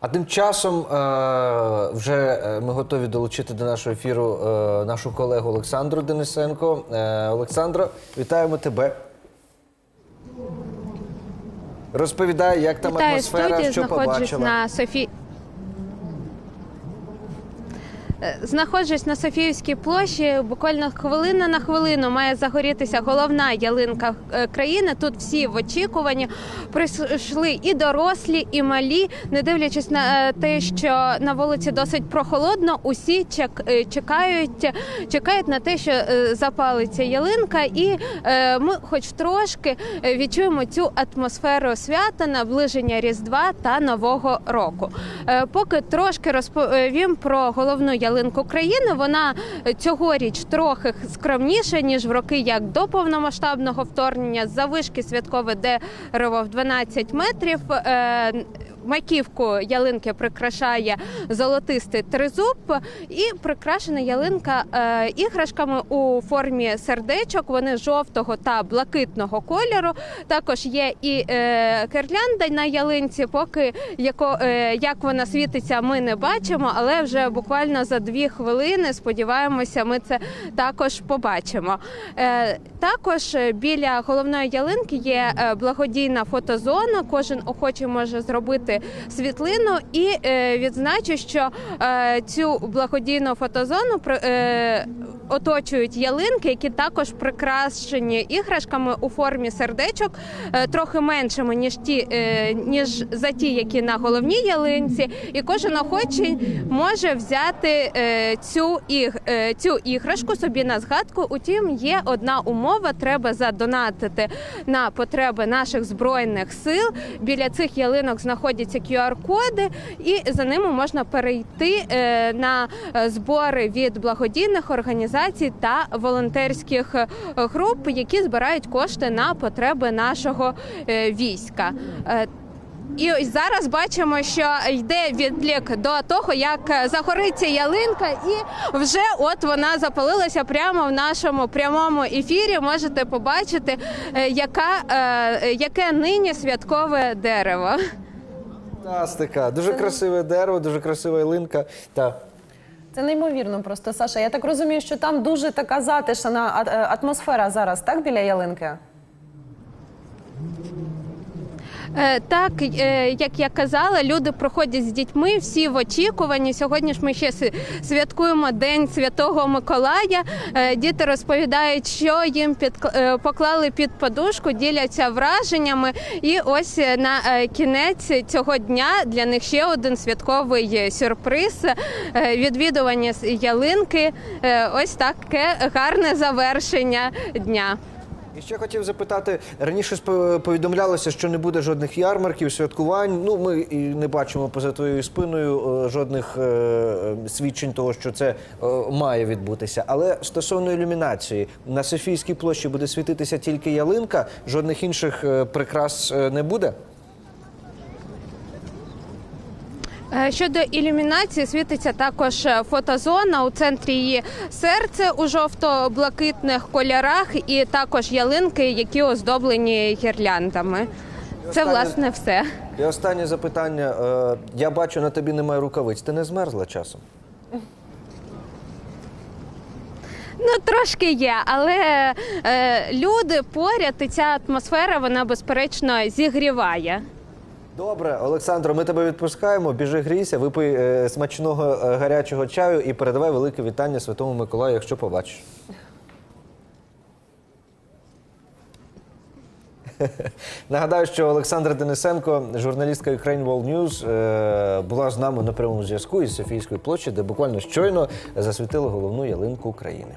А тим часом е, вже е, ми готові долучити до нашого ефіру е, нашу колегу Олександру Денисенко. Олександро, вітаємо тебе. Розповідай, як там Вітаю атмосфера, студію. що побачила. на Софі. Е, Знаходжусь на Софіївській площі. Буквально хвилина на хвилину має загорітися головна ялинка е, країни. Тут всі в очікуванні прийшли і дорослі, і малі, не дивлячись на е, те, що на вулиці досить прохолодно. Усі чек- чекають, чекають на те, що запалиться ялинка, і ми, хоч трошки, відчуємо цю атмосферу свята, наближення Різдва та Нового року. Поки трошки розповім про головну ялинку країни. Вона е, цьогоріч трохи скромніша ніж в роки як до повномасштабного вторгнення. Завишки святкове дерево в 12 метрів. Е, Маківку ялинки прикрашає золотистий тризуб, і прикрашена ялинка е, іграшками у формі сердечок. Вони жовтого та блакитного кольору. Також є і е, кирлянда на ялинці. Поки е, як вона світиться, ми не бачимо, але вже буквально за дві хвилини сподіваємося, ми це також побачимо. Е, також е, біля головної ялинки є е, благодійна фотозона. Кожен охочий може зробити світлину і е, відзначу, що е, цю благодійну фотозону е, оточують ялинки, які також прикрашені іграшками у формі сердечок, е, трохи меншими ніж ті, е, ніж за ті, які на головній ялинці. І кожен охочий може взяти е, цю цю іграшку собі на згадку. Утім, є одна умова: треба задонатити на потреби наших збройних сил. Біля цих ялинок знаходяться QR-коди, і за ними можна перейти на збори від благодійних організацій та волонтерських е, груп, які збирають кошти на потреби нашого е, війська. Е, і ось зараз бачимо, що йде відлік до того, як загориться ялинка, і вже от вона запалилася прямо в нашому прямому ефірі. Можете побачити, яка, яке нині святкове дерево. Фантастика. Дуже красиве дерево, дуже красива ялинка. Та. Це неймовірно просто, Саша. Я так розумію, що там дуже така затишна е, атмосфера зараз, так, біля ялинки? Е, Так, е, як я казала, люди проходять з дітьми всі в очікуванні. Сьогодні ж ми ще святкуємо День Святого Миколая. Е, Діти розповідають, що їм під поклали під подушку, діляться враженнями. І ось е, на е, кінець цього дня для них ще один святковий е, сюрприз. Е, Відвідування ялинки. Е, Ось таке гарне завершення дня. І ще хотів запитати, раніше повідомлялося, що не буде жодних ярмарків, святкувань. Ну, ми і не бачимо поза твоєю спиною е, жодних е, е, свідчень того, що це е, має відбутися. Але стосовно ілюмінації, на Софійській площі буде світитися тільки ялинка, жодних інших е, прикрас не буде. Е, Щодо ілюмінації, світиться також е, фотозона у центрі її серце у жовто-блакитних кольорах, і також ялинки, які оздоблені гірляндами. Це останнє- власне все. І останнє запитання. Е, Я бачу, на тобі немає рукавиць. Ти не змерзла часом? Ну трошки є, але е, люди поряд і ця атмосфера вона безперечно зігріває. Добре, Олександро, ми тебе відпускаємо. Біжи грійся, випий е, смачного е, гарячого чаю і передавай велике вітання Святому Миколаю, якщо побачиш. Нагадаю, що Олександра Денисенко, журналістка Ukraine World News, е, була з нами на прямому зв'язку із Софійської площі, де буквально щойно засвітили головну ялинку України.